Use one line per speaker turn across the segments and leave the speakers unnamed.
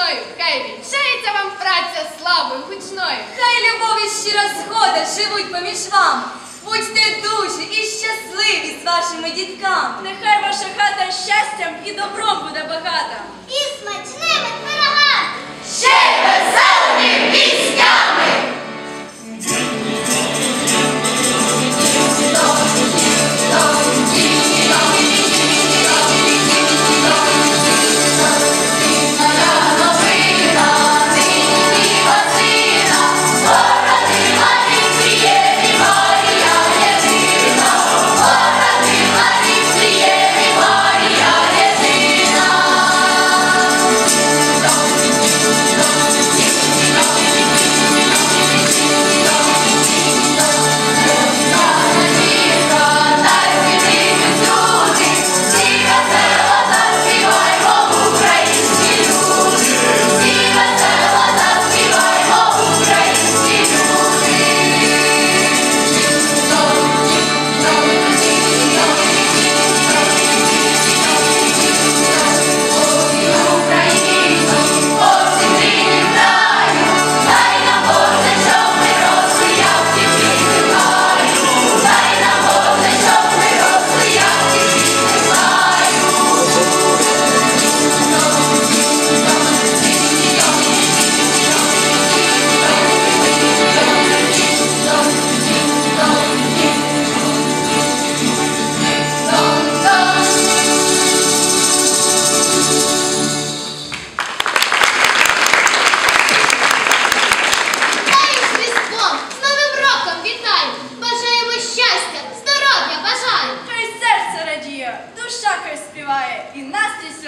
ясною, хай вінчається вам праця славою гучною.
Хай любов і щира згода живуть поміж вами! Будьте дуже і щасливі з вашими дітками! Нехай ваша хата щастям і добром буде багата!
І смачними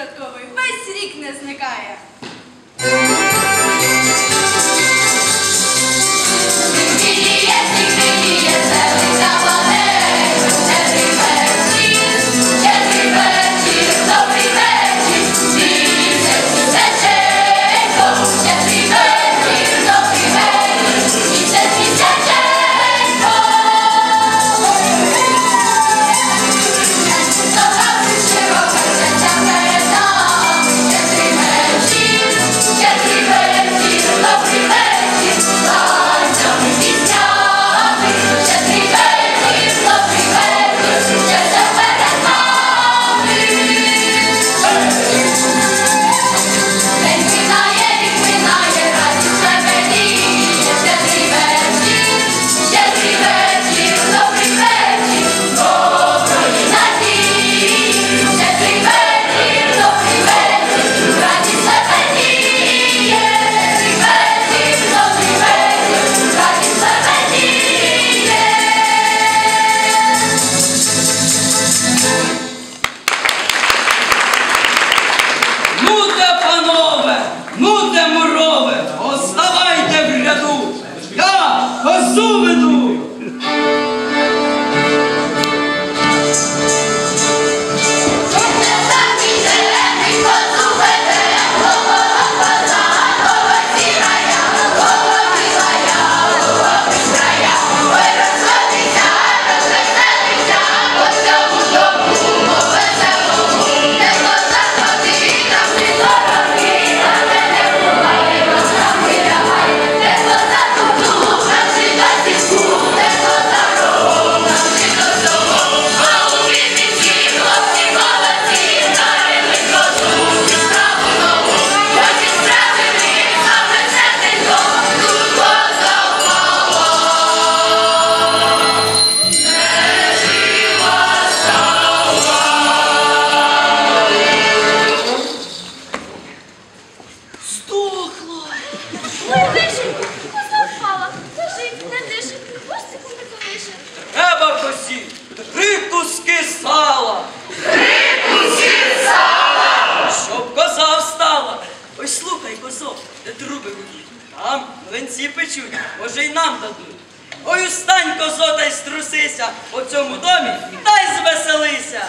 святковий весь рік не зникає.
So into млинці печуть, може й нам дадуть. Ой, устань, козо, та й струсися по цьому домі та й звеселися.